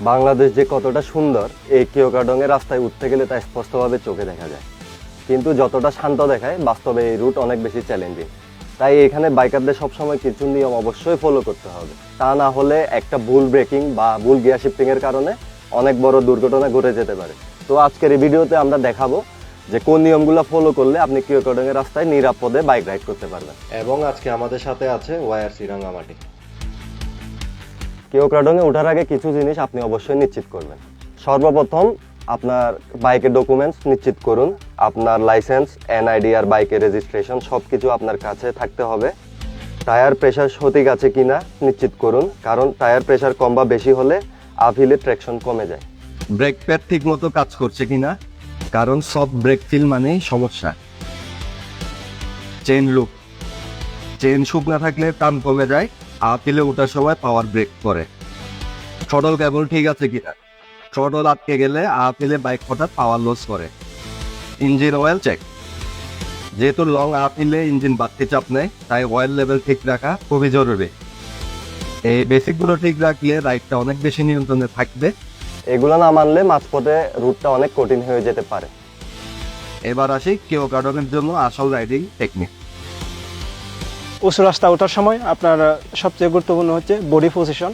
বাংলাদেশ যে কতটা সুন্দর, এই কিওকাডংয়ের রাস্তায় উঠতে গেলে তা স্পষ্টভাবে চোখে দেখা যায়। কিন্তু যতটা শান্ত দেখায়, বাস্তবে এই রুট অনেক বেশি চ্যালেঞ্জিং তাই এখানে বাইকারদের সবসময় কিছু নিয়ম অবশ্যই ফলো করতে হবে। তা না হলে একটা ভুল ব্রেকিং বা ভুল গিয়ার শিফটিং এর কারণে অনেক বড় দুর্ঘটনা ঘটে যেতে পারে। তো আজকের এই ভিডিওতে আমরা দেখাবো যে কোন নিয়মগুলো ফলো করলে আপনি কিওকাডং এর রাস্তায় নিরাপদে বাইক রাইড করতে পারবেন। এবং আজকে আমাদের সাথে আছে ওয়াইআরসি রাঙ্গামাটি। কিওকাডং এ ওঠার আগে কিছু জিনিস আপনি অবশ্যই নিশ্চিত করবেন। সর্বপ্রথম আপনার বাইকের ডকুমেন্টস নিশ্চিত করুন, আপনার লাইসেন্স এনআইডি আর বাইকের রেজিস্ট্রেশন সব কিছু আপনার কাছে থাকতে হবে। টায়ার প্রেশার সঠিক আছে কি না নিশ্চিত করুন, কারণ টায়ার প্রেশার কম বা বেশি হলে আফিলে ট্র্যাকশন কমে যায়। ব্রেক প্যাড ঠিক মতো কাজ করছে কি না কারণ সব ব্রেক ফিল মানেই সমস্যা। চেন লুপ চেন শুক না থাকলে টান কমে যায়। আপিলে ওঠার সময় পাওয়ার ব্রেক করে। থ্রটল কেবল ঠিক আছে কিনা? থ্রটল আটকে গেলে আপিলে বাইক হঠাৎ পাওয়ার লস করে। ইঞ্জিন অয়েল চেক যেহেতু লং আপিলে ইঞ্জিন বাড়তি চাপ নেয় তাই অয়েল লেভেল ঠিক রাখা খুবই জরুরি। এই বেসিকগুলো ঠিক রাখলে রাইডটা অনেক বেশি নিয়ন্ত্রণে থাকবে। এগুলো না মানলে মাঝপথে রুটটা অনেক কঠিন হয়ে যেতে পারে। এবার আসি কেউ কারণের জন্য আসল রাইডিং টেকনিক উঁচু রাস্তা ওঠার সময় আপনার সবচেয়ে গুরুত্বপূর্ণ হচ্ছে বডি পজিশন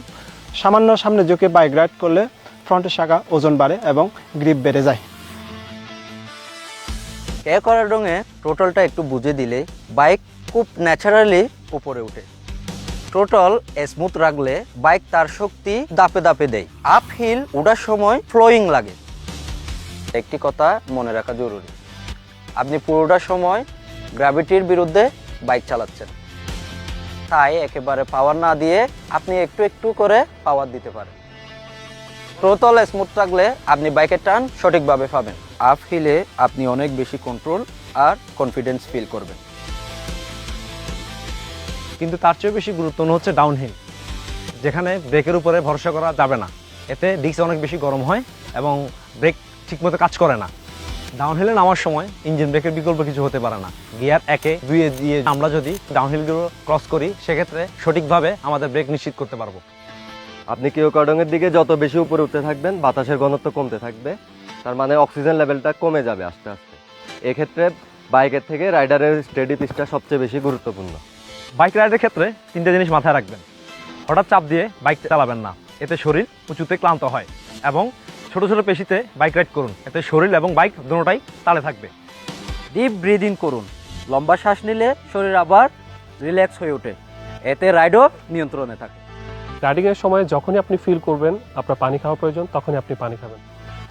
সামান্য সামনে ঝুঁকে বাইক রাইড করলে ফ্রন্টের শাখা ওজন বাড়ে এবং গ্রিপ বেড়ে যায়। কে করার রঙে টোটালটা একটু বুঝে দিলে বাইক খুব ন্যাচারালি উপরে ওঠে। টোটাল স্মুথ রাখলে বাইক তার শক্তি দাপে দাপে দেয়। আপ হিল ওঠার সময় ফ্লোয়িং লাগে। একটি কথা মনে রাখা জরুরি। আপনি পুরোটা সময় গ্র্যাভিটির বিরুদ্ধে বাইক চালাচ্ছেন। তাই একেবারে পাওয়ার না দিয়ে আপনি একটু একটু করে পাওয়ার দিতে পারেন। টোটাল স্মুথ থাকলে আপনি বাইকের টান সঠিকভাবে পাবেন। আপ হিলে আপনি অনেক বেশি কন্ট্রোল আর কনফিডেন্স ফিল করবেন। কিন্তু তার চেয়ে বেশি গুরুত্বপূর্ণ হচ্ছে ডাউনহিল যেখানে ব্রেকের উপরে ভরসা করা যাবে না। এতে ডিস্ক অনেক বেশি গরম হয় এবং ব্রেক ঠিকমতো কাজ করে না। ডাউনহিলে নামার সময় ইঞ্জিন ব্রেকের বিকল্প কিছু হতে পারে না। গিয়ার একে দুইয়ে দিয়ে আমরা যদি ডাউনহিলগুলো ক্রস করি সেক্ষেত্রে সঠিকভাবে আমাদের ব্রেক নিশ্চিত করতে পারব। আপনি কিওকাডং এর দিকে যত বেশি উপরে উঠতে থাকবেন বাতাসের ঘনত্ব কমতে থাকবে তার মানে অক্সিজেন লেভেলটা কমে যাবে আস্তে আস্তে। এক্ষেত্রে বাইকের থেকে রাইডারের স্টেডি পিসটা সবচেয়ে বেশি গুরুত্বপূর্ণ। বাইক রাইডের ক্ষেত্রে তিনটে জিনিস মাথায় রাখবেন। হঠাৎ চাপ দিয়ে বাইক চালাবেন না। এতে শরীর উঁচুতে ক্লান্ত হয় এবং ছোট ছোট পেশিতে বাইক রাইড করুন। এতে শরীর এবং বাইক দুটোটাই তালে থাকবে। ডিপ ব্রিদিং করুন। লম্বা শ্বাস নিলে শরীর আবার রিল্যাক্স হয়ে ওঠে। এতে রাইডও নিয়ন্ত্রণে থাকে। রাইডিংয়ের সময় যখনই আপনি ফিল করবেন, আপনার পানি খাওয়া প্রয়োজন, তখনই আপনি পানি খাবেন।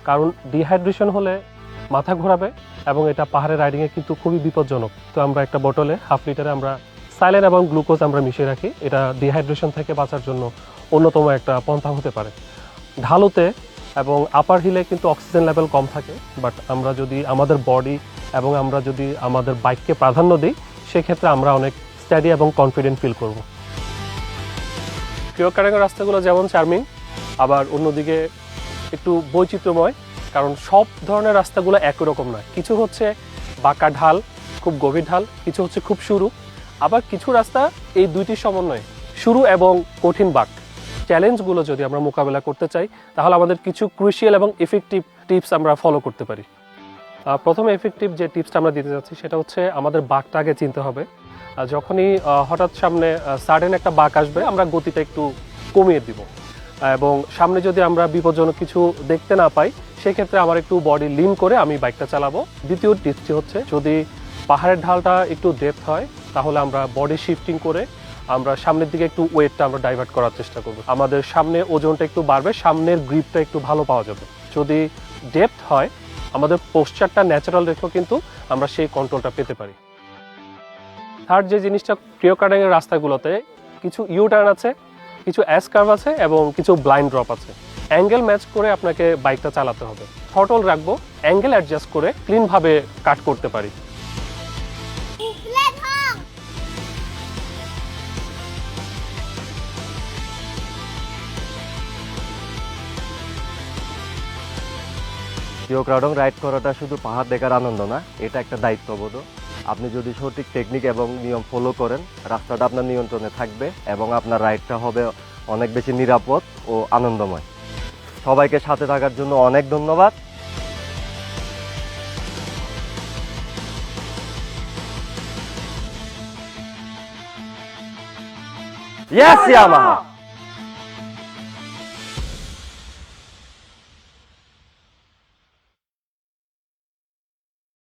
কারণ ডিহাইড্রেশন হলে মাথা ঘোরাবে এবং এটা পাহাড়ে রাইডিংয়ে কিন্তু খুবই বিপজ্জনক। তো আমরা একটা বোটলে হাফ লিটারে আমরা সাইলেন এবং গ্লুকোজ আমরা মিশিয়ে রাখি। এটা ডিহাইড্রেশন থেকে বাঁচার জন্য অন্যতম একটা পন্থা হতে পারে। ঢালুতে এবং আপার হিলে কিন্তু অক্সিজেন লেভেল কম থাকে বাট আমরা যদি আমাদের বডি এবং আমরা যদি আমাদের বাইককে প্রাধান্য দিই, সেক্ষেত্রে আমরা অনেক স্টাডি এবং কনফিডেন্ট ফিল করব। ক্রিয়কারেঙ্গের রাস্তাগুলো যেমন চার্মিং আবার অন্যদিকে একটু বৈচিত্র্যময়, কারণ সব ধরনের রাস্তাগুলো একই রকম নয়। কিছু হচ্ছে বাঁকা ঢাল, খুব গভীর ঢাল, কিছু হচ্ছে খুব সরু আবার কিছু রাস্তা এই দুইটির সমন্বয়, শুরু এবং কঠিন বাঁক। চ্যালেঞ্জগুলো যদি আমরা মোকাবেলা করতে চাই, তাহলে আমাদের কিছু ক্রুশিয়াল এবং এফেক্টিভ টিপস আমরা ফলো করতে পারি। প্রথমে এফেক্টিভ যে টিপসটা আমরা দিতে যাচ্ছি, সেটা হচ্ছে আমাদের বাঘটা আগে চিনতে হবে। যখনই হঠাৎ সামনে সাডেন একটা বাঘ আসবে, আমরা গতিটা একটু কমিয়ে দিব। এবং সামনে যদি আমরা বিপজ্জনক কিছু দেখতে না পাই, সেক্ষেত্রে আমার একটু বডি লিন করে আমি বাইকটা চালাবো। দ্বিতীয় টিপসটি হচ্ছে, যদি পাহাড়ের ঢালটা একটু ডেপথ হয়, তাহলে আমরা বডি শিফটিং করে আমরা সামনের দিকে একটু ওয়েটটা আমরা ডাইভার্ট করার চেষ্টা করব। আমাদের সামনে ওজনটা একটু বাড়বে, সামনের গ্রিপটা একটু ভালো পাওয়া যাবে। যদি ডেপথ হয়, আমাদের পোস্টারটা ন্যাচারাল রেখেও কিন্তু আমরা সেই কন্ট্রোলটা পেতে পারি। থার্ড যে জিনিসটা প্রিয় কার্ডাইয়ের রাস্তাগুলোতে কিছু ইউ টার্ন আছে, কিছু অ্যাস কার্ভ আছে এবং কিছু ব্লাইন্ড ড্রপ আছে। অ্যাঙ্গেল ম্যাচ করে আপনাকে বাইকটা চালাতে হবে। থটল রাখব অ্যাঙ্গেল অ্যাডজাস্ট করে ক্লিনভাবে কাট করতে পারি। কিওক্রাডং রাইড করাটা শুধু পাহাড় দেখার আনন্দ না, এটা একটা দায়িত্ববোধ। আপনি যদি সঠিক টেকনিক এবং নিয়ম ফলো করেন, রাস্তাটা আপনার নিয়ন্ত্রণে থাকবে এবং আপনার রাইডটা হবে অনেক বেশি নিরাপদ ও আনন্দময়। সবাইকে সাথে থাকার জন্য অনেক ধন্যবাদ। Yes Yamaha